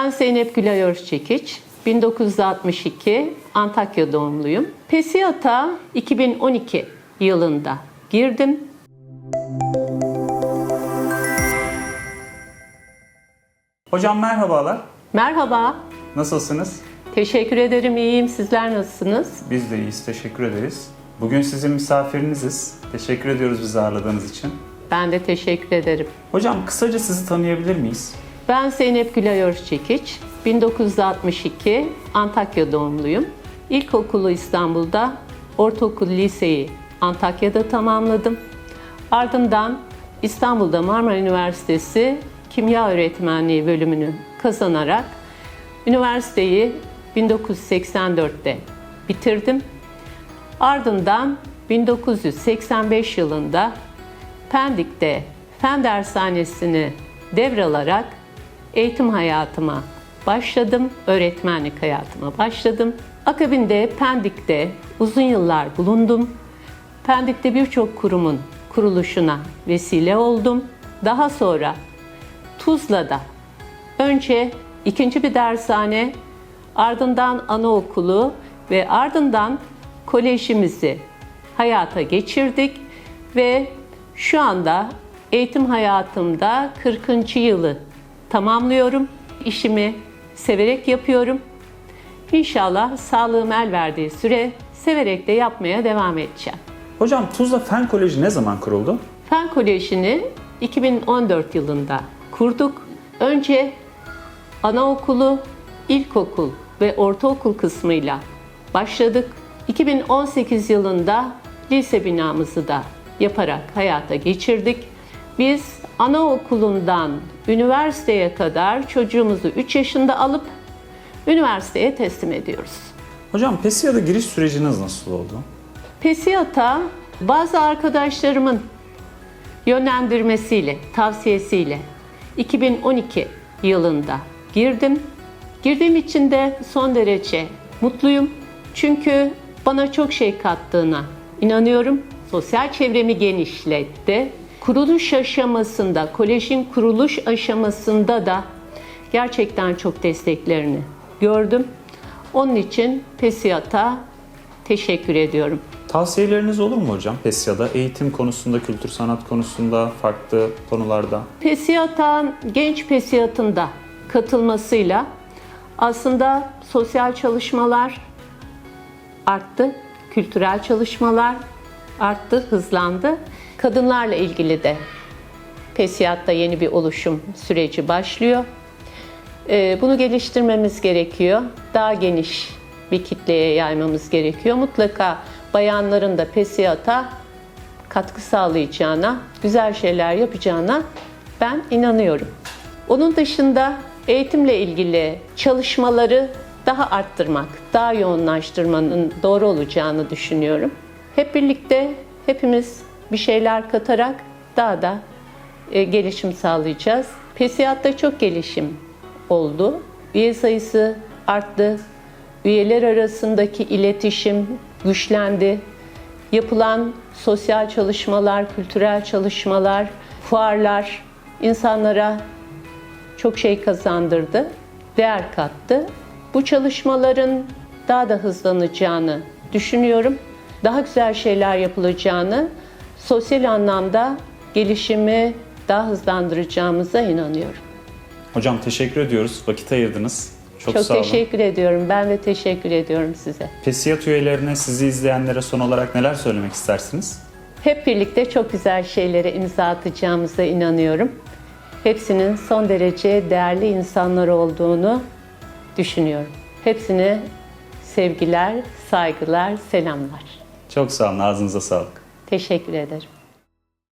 Ben Zeynep Gülay Özçekiç. 1962 Antakya doğumluyum. PESİAD'a 2012 yılında girdim. Hocam merhabalar. Merhaba. Nasılsınız? Teşekkür ederim. İyiyim. Sizler nasılsınız? Biz de iyiyiz. Teşekkür ederiz. Bugün sizin misafiriniziz. Teşekkür ediyoruz bizi ağırladığınız için. Ben de teşekkür ederim. Hocam kısaca sizi tanıyabilir miyiz? Ben Zeynep Gülay Özçekiç. 1962 Antakya doğumluyum. İlkokulu İstanbul'da, ortaokul liseyi Antakya'da tamamladım. Ardından İstanbul'da Marmara Üniversitesi Kimya Öğretmenliği bölümünü kazanarak üniversiteyi 1984'te bitirdim. Ardından 1985 yılında Pendik'te Fen Dershanesi'ni devralarak eğitim hayatıma başladım, öğretmenlik hayatıma başladım. Akabinde Pendik'te uzun yıllar bulundum. Pendik'te birçok kurumun kuruluşuna vesile oldum. Daha sonra Tuzla'da önce ikinci bir dershane, ardından anaokulu ve ardından kolejimizi hayata geçirdik ve şu anda eğitim hayatımda 40. yılı tamamlıyorum. İşimi severek yapıyorum. İnşallah sağlığım el verdiği süre severek de yapmaya devam edeceğim. Hocam Tuzla Fen Koleji ne zaman kuruldu? Fen Koleji'ni 2014 yılında kurduk. Önce anaokulu, ilkokul ve ortaokul kısmıyla başladık. 2018 yılında lise binamızı da yaparak hayata geçirdik. Biz anaokulundan üniversiteye kadar çocuğumuzu 3 yaşında alıp üniversiteye teslim ediyoruz. Hocam PESİAD'a giriş süreciniz nasıl oldu? PESİAD'a bazı arkadaşlarımın yönlendirmesiyle, tavsiyesiyle 2012 yılında girdim. Girdiğim için de son derece mutluyum. Çünkü bana çok şey kattığına inanıyorum. Sosyal çevremi genişletti. Kuruluş aşamasında, kolejin kuruluş aşamasında da gerçekten çok desteklerini gördüm. Onun için PESİAD'a teşekkür ediyorum. Tavsiyeleriniz olur mu hocam PESİAD'a? Eğitim konusunda, kültür sanat konusunda, farklı konularda. PESİAD'a genç PESİAD'ın da katılmasıyla aslında sosyal çalışmalar arttı, kültürel çalışmalar arttı, hızlandı. Kadınlarla ilgili de PESİAD'da yeni bir oluşum süreci başlıyor. Ee, Bunu geliştirmemiz gerekiyor. Daha geniş bir kitleye yaymamız gerekiyor. Mutlaka bayanların da PESİAD'a katkı sağlayacağına, güzel şeyler yapacağına ben inanıyorum. Onun dışında eğitimle ilgili çalışmaları daha arttırmak, daha yoğunlaştırmanın doğru olacağını düşünüyorum. Hep birlikte hepimiz bir şeyler katarak daha da e, gelişim sağlayacağız. PESİAD'da çok gelişim oldu. Üye sayısı arttı. Üyeler arasındaki iletişim güçlendi. Yapılan sosyal çalışmalar, kültürel çalışmalar, fuarlar insanlara çok şey kazandırdı, değer kattı. Bu çalışmaların daha da hızlanacağını düşünüyorum. Daha güzel şeyler yapılacağını, sosyal anlamda gelişimi daha hızlandıracağımıza inanıyorum. Hocam teşekkür ediyoruz. Vakit ayırdınız. Çok, Çok sağ olun. teşekkür ediyorum. Ben de teşekkür ediyorum size. PESİAD üyelerine, sizi izleyenlere son olarak neler söylemek istersiniz? Hep birlikte çok güzel şeylere imza atacağımıza inanıyorum. Hepsinin son derece değerli insanlar olduğunu düşünüyorum. Hepsine sevgiler, saygılar, selamlar. Çok sağ olun. Ağzınıza sağlık. Teşekkür ederim.